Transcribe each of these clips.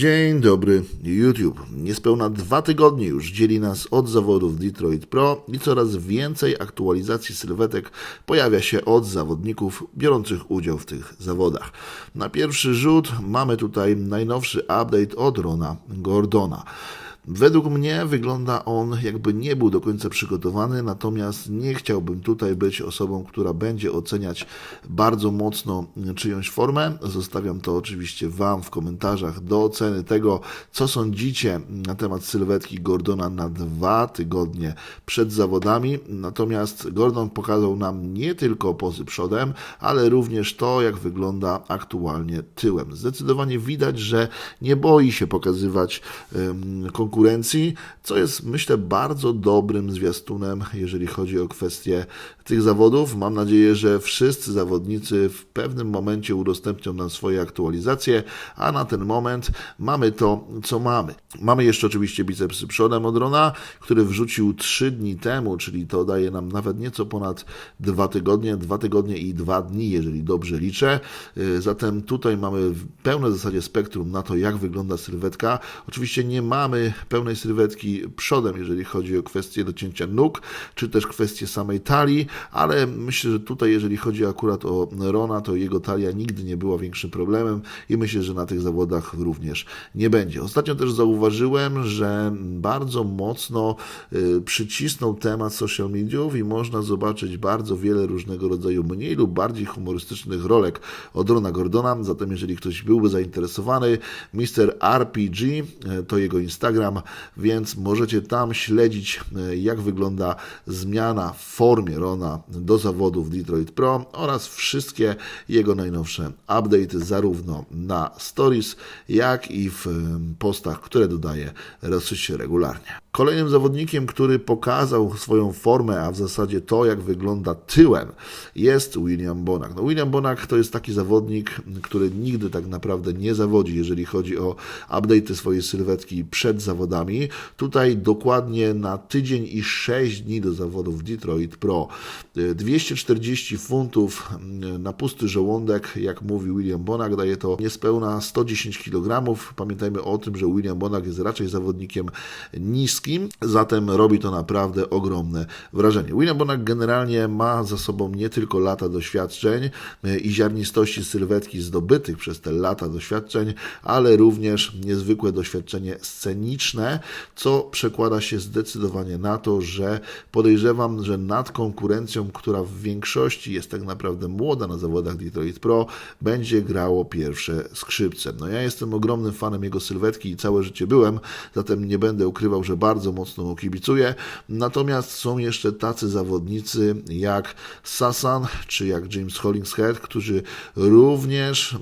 Dzień dobry, YouTube. Niespełna dwa tygodnie już dzieli nas od zawodów Detroit Pro i coraz więcej aktualizacji sylwetek pojawia się od zawodników biorących udział w tych zawodach. Na pierwszy rzut mamy tutaj najnowszy update od Rona Gordona. Według mnie wygląda on jakby nie był do końca przygotowany, natomiast nie chciałbym tutaj być osobą, która będzie oceniać bardzo mocno czyjąś formę. Zostawiam to oczywiście Wam w komentarzach do oceny tego, co sądzicie na temat sylwetki Gordona na dwa tygodnie przed zawodami. Natomiast Gordon pokazał nam nie tylko pozy przodem, ale również to, jak wygląda aktualnie tyłem. Zdecydowanie widać, że nie boi się pokazywać em, konkurencji, co jest myślę bardzo dobrym zwiastunem, jeżeli chodzi o kwestie tych zawodów. Mam nadzieję, że wszyscy zawodnicy w pewnym momencie udostępnią nam swoje aktualizacje, a na ten moment mamy to, co mamy. Mamy jeszcze oczywiście bicepsy przodem od Rona, który wrzucił 3 dni temu, czyli to daje nam nawet nieco ponad 2 tygodnie, 2 tygodnie i 2 dni, jeżeli dobrze liczę. Yy, Zatem tutaj mamy pełne w zasadzie spektrum na to, jak wygląda sylwetka. Oczywiście nie mamy pełnej sylwetki przodem, jeżeli chodzi o kwestię docięcia nóg, czy też kwestię samej talii, ale myślę, że tutaj, jeżeli chodzi akurat o Rona, to jego talia nigdy nie była większym problemem i myślę, że na tych zawodach również nie będzie. Ostatnio też zauważyłem, że bardzo mocno y, przycisnął temat social mediów i można zobaczyć bardzo wiele różnego rodzaju mniej lub bardziej humorystycznych rolek od Rona Gordona. Zatem, jeżeli ktoś byłby zainteresowany, Mr. RPG y, to jego Instagram, więc możecie tam śledzić, y, jak wygląda zmiana w formie Rona do zawodów Detroit Pro oraz wszystkie jego najnowsze update zarówno na stories, jak i w em, postach, które dodaje dosyć regularnie. Kolejnym zawodnikiem, który pokazał swoją formę, a w zasadzie to, jak wygląda tyłem, jest William Bonak. No, William Bonak to jest taki zawodnik, który nigdy tak naprawdę nie zawodzi, jeżeli chodzi o update swojej sylwetki przed zawodami. Tutaj dokładnie na tydzień i 6 dni do zawodów Detroit Pro. 240 funtów na pusty żołądek, jak mówi William Bonak, daje to niespełna 110 kg. Pamiętajmy o tym, że William Bonak jest raczej zawodnikiem niskim, zatem robi to naprawdę ogromne wrażenie. William Bonak generalnie ma za sobą nie tylko lata doświadczeń e, i ziarnistości sylwetki zdobytych przez te lata doświadczeń, ale również niezwykłe doświadczenie sceniczne, co przekłada się zdecydowanie na to, że podejrzewam, że nad konkurencją, która w większości jest tak naprawdę młoda na zawodach Detroit Pro, będzie grało pierwsze skrzypce. No ja jestem ogromnym fanem jego sylwetki i całe życie byłem, zatem nie będę ukrywał, że bardzo mocno mu kibicuję. Natomiast są jeszcze tacy zawodnicy jak Sasan czy jak James Hollingshead, którzy również e,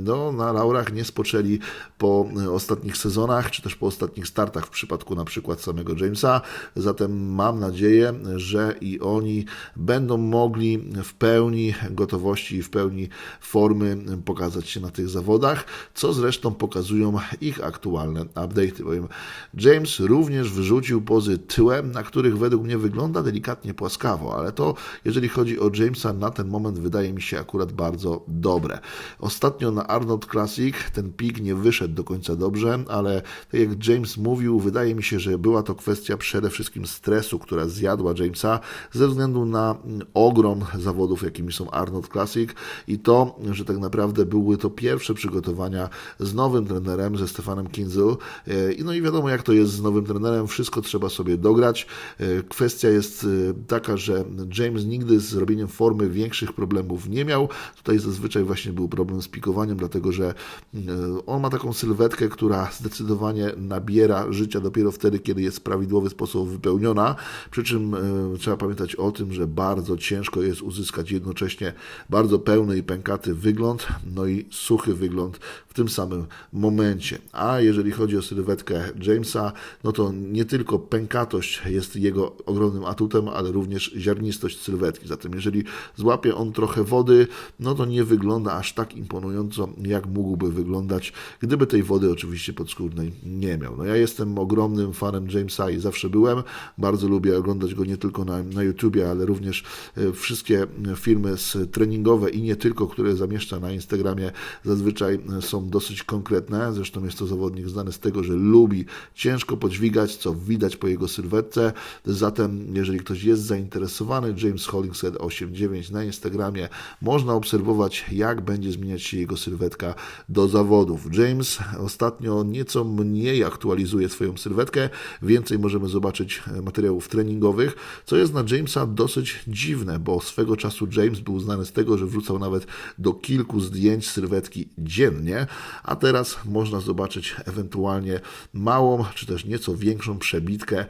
no, na laurach nie spoczęli po e, ostatnich sezonach, czy też po ostatnich startach w przypadku na przykład samego Jamesa. Zatem mam nadzieję, że i oni będą mogli w pełni gotowości i w pełni formy pokazać się na tych zawodach, co zresztą pokazują ich aktualne update'y, bowiem James również wyrzucił pozy tyłem, na których według mnie wygląda delikatnie płaskawo, ale to jeżeli chodzi o Jamesa na ten moment wydaje mi się akurat bardzo dobre. Ostatnio na Arnold Classic ten pik nie wyszedł do końca dobrze, ale tak jak James mówił, wydaje mi się, że była to kwestia przede wszystkim stresu, która zjadła Jamesa ze względu na mm, ogrom zawodów, jakimi są Arnold Classic i to, że tak naprawdę były to pierwsze przygotowania z nowym trenerem, ze Stefanem Kinzel. E, No i wiadomo, jak to jest z nowym trenerem, wszystko trzeba sobie dograć. E, Kwestia jest e, taka, że James nigdy z robieniem formy większych problemów nie miał. Tutaj zazwyczaj właśnie był problem z pikowaniem, dlatego że e, on ma taką sylwetkę, która zdecydowanie nabiera życia dopiero wtedy, kiedy jest w prawidłowy sposób wypełniona. Przy czym e, trzeba pamiętać o tym, że bardzo ciężko jest uzyskać jednocześnie bardzo pełny i pękaty wygląd, no i suchy wygląd w tym samym momencie. A jeżeli chodzi o sylwetkę Jamesa, no to nie tylko pękatość jest jego ogromnym atutem, ale również ziarnistość sylwetki. Zatem jeżeli złapie on trochę wody, no to nie wygląda aż tak imponująco, jak mógłby wyglądać, gdyby tej wody oczywiście podskórnej nie miał. No ja jestem ogromnym fanem Jamesa i zawsze byłem. Bardzo lubię oglądać go nie tylko na, na YouTubie, ale również e, wszystkie filmy treningowe i nie tylko, które zamieszcza na Instagramie, zazwyczaj e, są dosyć konkretne. Zresztą jest to zawodnik znany z tego, że lubi ciężko podźwigać, co widać po jego sylwetce. Zatem, jeżeli ktoś jest zainteresowany, James Hollingshead 89 na Instagramie, można obserwować, jak będzie zmieniać się jego sylwetka do zawodów. James ostatnio nieco mniej aktualizuje swoją sylwetkę, więcej możemy zobaczyć materiałów treningowych, co jest na Jamesa dosyć dziwne, bo swego czasu James był znany z tego, że wrzucał nawet do kilku zdjęć sylwetki dziennie, a teraz można zobaczyć ewentualnie małą, czy też nieco większą przebitkę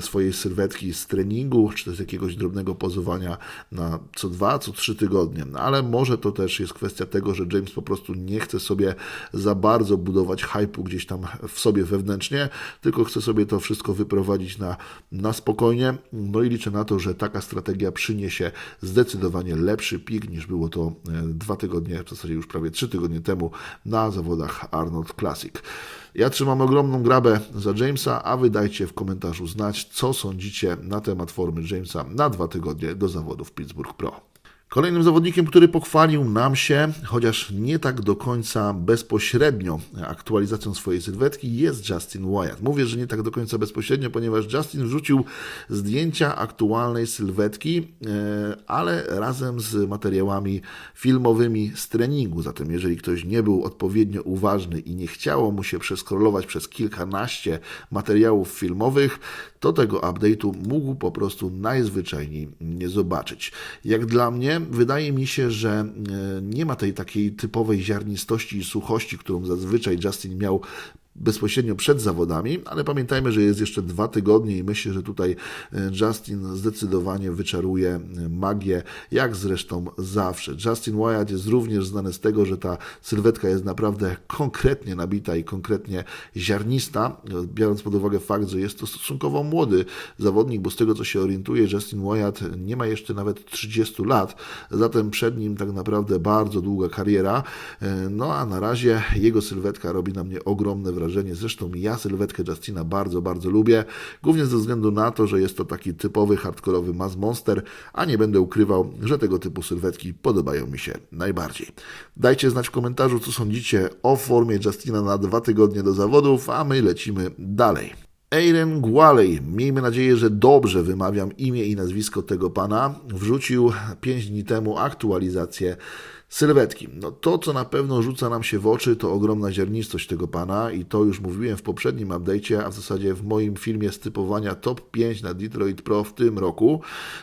swojej sylwetki z treningu, czy też jakiegoś drobnego pozowania na co dwa, co trzy tygodnie. No, ale może to też jest kwestia tego, że James po prostu nie chce sobie za bardzo budować hypu gdzieś tam w sobie wewnętrznie, tylko chce sobie to wszystko wyprowadzić na, na spokojnie. No i liczę na to, że taka strategia przyniesie zdecydowanie lepszy pik niż było to e, dwa tygodnie, w zasadzie już prawie trzy tygodnie temu na zawodach Arnold Classic. Ja trzymam ogromną grabę za Jamesa, a wy dajcie w komentarzu znać, co sądzicie na temat formy Jamesa na dwa tygodnie do zawodów Pittsburgh Pro. Kolejnym zawodnikiem, który pochwalił nam się, chociaż nie tak do końca bezpośrednio aktualizacją swojej sylwetki, jest Justin Wyatt. Mówię, że nie tak do końca bezpośrednio, ponieważ Justin wrzucił zdjęcia aktualnej sylwetki, e, ale razem z materiałami filmowymi z treningu. Zatem, jeżeli ktoś nie był odpowiednio uważny i nie chciało mu się przeskrolować przez kilkanaście materiałów filmowych, to tego update'u mógł po prostu najzwyczajniej nie zobaczyć. Jak dla mnie, wydaje mi się, że e, nie ma tej takiej typowej ziarnistości i suchości, którą zazwyczaj Justin miał bezpośrednio przed zawodami, ale pamiętajmy, że jest jeszcze dwa tygodnie i myślę, że tutaj e, Justin zdecydowanie wyczaruje e, magię, jak zresztą zawsze. Justin Wyatt jest również znany z tego, że ta sylwetka jest naprawdę konkretnie nabita i konkretnie ziarnista, e, biorąc pod uwagę fakt, że jest to stosunkowo młody zawodnik, bo z tego co się orientuje, Justin Wyatt nie ma jeszcze nawet 30 lat, zatem przed nim tak naprawdę bardzo długa kariera, no a na razie jego sylwetka robi na mnie ogromne wrażenie wrażenie. Zresztą ja sylwetkę Justina bardzo, bardzo lubię, głównie ze względu na to, że jest to taki typowy hardkorowy mass monster, a nie będę ukrywał, że tego typu sylwetki podobają mi się najbardziej. Dajcie znać w komentarzu, co sądzicie o formie Justina na dwa tygodnie do zawodów, a my lecimy dalej. Eiren Gwaley, miejmy nadzieję, że dobrze wymawiam imię i nazwisko tego pana, wrzucił 5 dni temu aktualizację Sylwetki. No to, co na pewno rzuca nam się w oczy, to ogromna ziarnistość tego pana i to już mówiłem w poprzednim update'cie, a w zasadzie w moim filmie stypowania top 5 na Detroit Pro w tym roku.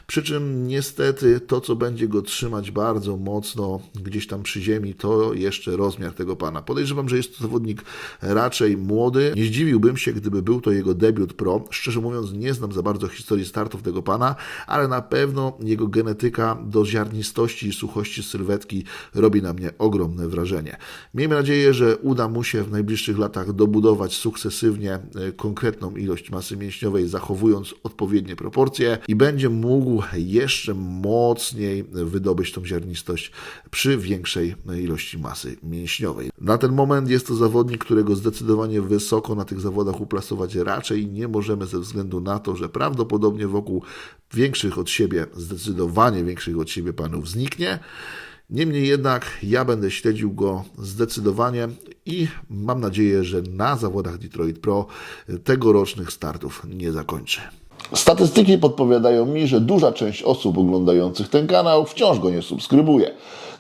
Przy czym niestety to, co będzie go trzymać bardzo mocno gdzieś tam przy ziemi, to jeszcze rozmiar tego pana. Podejrzewam, że jest to zawodnik raczej młody. Nie zdziwiłbym się, gdyby był to jego debiut pro. Szczerze mówiąc, nie znam za bardzo historii startów tego pana, ale na pewno jego genetyka do ziarnistości i suchości sylwetki robi na mnie ogromne wrażenie. Miejmy nadzieję, że uda mu się w najbliższych latach dobudować sukcesywnie e, konkretną ilość masy mięśniowej, zachowując odpowiednie proporcje i będzie mógł jeszcze mocniej wydobyć tą ziarnistość przy większej ilości masy mięśniowej. Na ten moment jest to zawodnik, którego zdecydowanie wysoko na tych zawodach uplasować raczej nie możemy ze względu na to, że prawdopodobnie wokół większych od siebie, zdecydowanie większych od siebie panów zniknie. Niemniej jednak ja będę śledził go zdecydowanie i mam nadzieję, że na zawodach Detroit Pro tegorocznych startów nie zakończy. Statystyki podpowiadają mi, że duża część osób oglądających ten kanał wciąż go nie subskrybuje.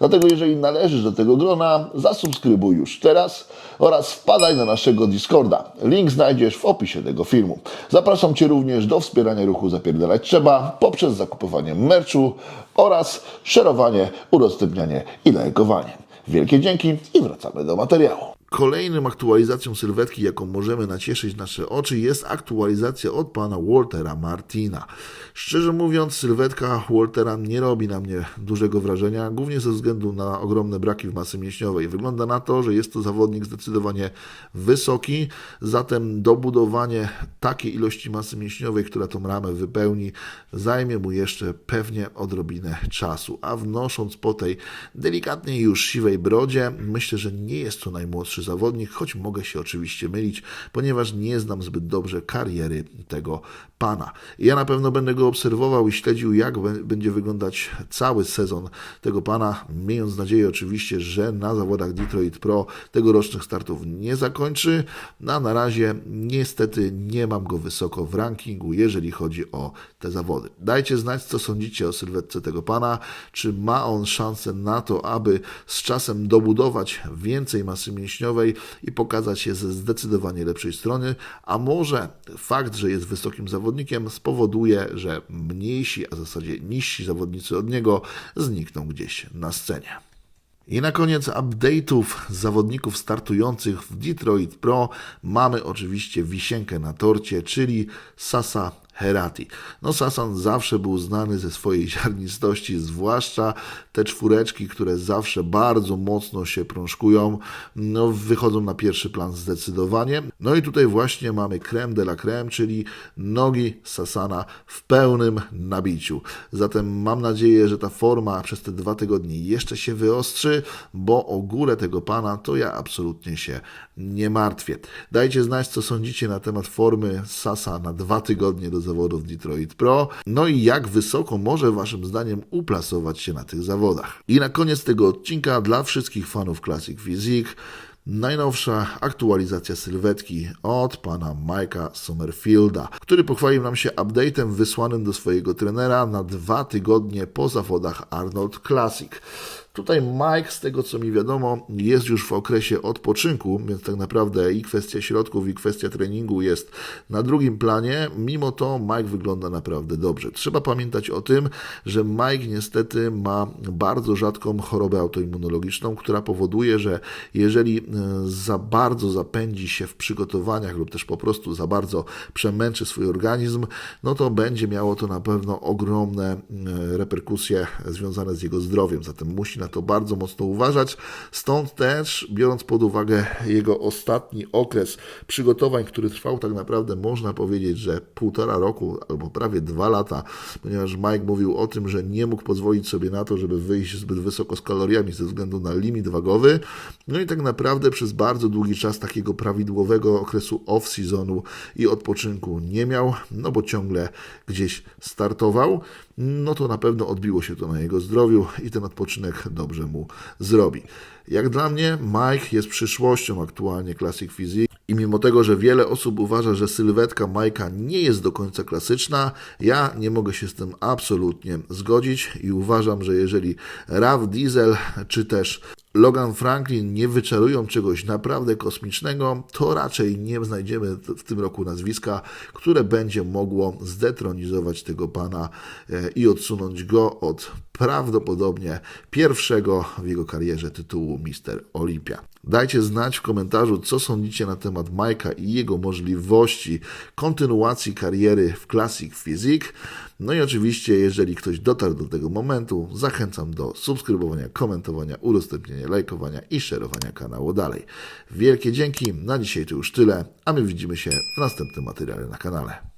Dlatego jeżeli należysz do tego grona, zasubskrybuj już teraz oraz wpadaj na naszego Discorda. Link znajdziesz w opisie tego filmu. Zapraszam Cię również do wspierania ruchu Zapierdalać Trzeba poprzez zakupywanie merchu oraz szerowanie, udostępnianie i lajkowanie. Wielkie dzięki i wracamy do materiału. Kolejnym aktualizacją sylwetki, jaką możemy nacieszyć nasze oczy, jest aktualizacja od pana Waltera Martina. Szczerze mówiąc, sylwetka Waltera nie robi na mnie dużego wrażenia, głównie ze względu na ogromne braki w masy mięśniowej. Wygląda na to, że jest to zawodnik zdecydowanie wysoki, zatem dobudowanie takiej ilości masy mięśniowej, która tą ramę wypełni, zajmie mu jeszcze pewnie odrobinę czasu. A wnosząc po tej delikatnej już siwej brodzie, myślę, że nie jest to najmłodszy zawodnik, choć mogę się oczywiście mylić, ponieważ nie znam zbyt dobrze kariery tego pana. Ja na pewno będę go obserwował i śledził, jak będzie wyglądać cały sezon tego pana, mając nadzieję oczywiście, że na zawodach Detroit Pro tegorocznych startów nie zakończy. No, a na razie niestety nie mam go wysoko w rankingu, jeżeli chodzi o te zawody. Dajcie znać, co sądzicie o sylwetce tego pana. Czy ma on szansę na to, aby z czasem dobudować więcej masy mięśniowej i pokazać się ze zdecydowanie lepszej strony, a może fakt, że jest wysokim zawodnikiem spowoduje, że mniejsi, a w zasadzie niżsi zawodnicy od niego znikną gdzieś na scenie. I na koniec update'ów zawodników startujących w Detroit Pro. Mamy oczywiście wisienkę na torcie, czyli Sasa Herati. No Sasan zawsze był znany ze swojej ziarnistości, zwłaszcza te czwóreczki, które zawsze bardzo mocno się prążkują, no wychodzą na pierwszy plan zdecydowanie. No i tutaj właśnie mamy creme de la creme, czyli nogi Sasana w pełnym nabiciu. Zatem mam nadzieję, że ta forma przez te dwa tygodnie jeszcze się wyostrzy, bo o górę tego pana to ja absolutnie się nie martwię. Dajcie znać, co sądzicie na temat formy Sasa na dwa tygodnie do zawodów Detroit Pro, no i jak wysoko może waszym zdaniem uplasować się na tych zawodach. I na koniec tego odcinka dla wszystkich fanów Classic Physique Najnowsza aktualizacja sylwetki od pana Mike'a Summerfielda, który pochwalił nam się update'em wysłanym do swojego trenera na dwa tygodnie po zawodach Arnold Classic. Tutaj Mike, z tego co mi wiadomo, jest już w okresie odpoczynku, więc tak naprawdę i kwestia środków, i kwestia treningu jest na drugim planie. Mimo to Mike wygląda naprawdę dobrze. Trzeba pamiętać o tym, że Mike niestety ma bardzo rzadką chorobę autoimmunologiczną, która powoduje, że jeżeli e, za bardzo zapędzi się w przygotowaniach lub też po prostu za bardzo przemęczy swój organizm, no to będzie miało to na pewno ogromne e, reperkusje związane z jego zdrowiem. Zatem musi na to bardzo mocno uważać. Stąd też, biorąc pod uwagę jego ostatni okres przygotowań, który trwał tak naprawdę, można powiedzieć, że półtora roku albo prawie dwa lata, ponieważ Mike mówił o tym, że nie mógł pozwolić sobie na to, żeby wyjść zbyt wysoko z kaloriami ze względu na limit wagowy. No i tak naprawdę przez bardzo długi czas takiego prawidłowego okresu off-seasonu i odpoczynku nie miał, no bo ciągle gdzieś startował. No to na pewno odbiło się to na jego zdrowiu i ten odpoczynek dobrze mu zrobi. Jak dla mnie, Mike jest przyszłością aktualnie Classic Physique i mimo tego, że wiele osób uważa, że sylwetka Majka nie jest do końca klasyczna, ja nie mogę się z tym absolutnie zgodzić i uważam, że jeżeli Rav Diesel czy też Logan Franklin nie wyczarują czegoś naprawdę kosmicznego, to raczej nie znajdziemy w tym roku nazwiska, które będzie mogło zdetronizować tego pana e, i odsunąć go od prawdopodobnie pierwszego w jego karierze tytułu Mister Olimpia. Dajcie znać w komentarzu, co sądzicie na temat Majka i jego możliwości kontynuacji kariery w Classic Physique. No i oczywiście, jeżeli ktoś dotarł do tego momentu, zachęcam do subskrybowania, komentowania, udostępniania, lajkowania i szerowania kanału dalej. Wielkie dzięki, na dzisiaj to już tyle, a my widzimy się w następnym materiale na kanale.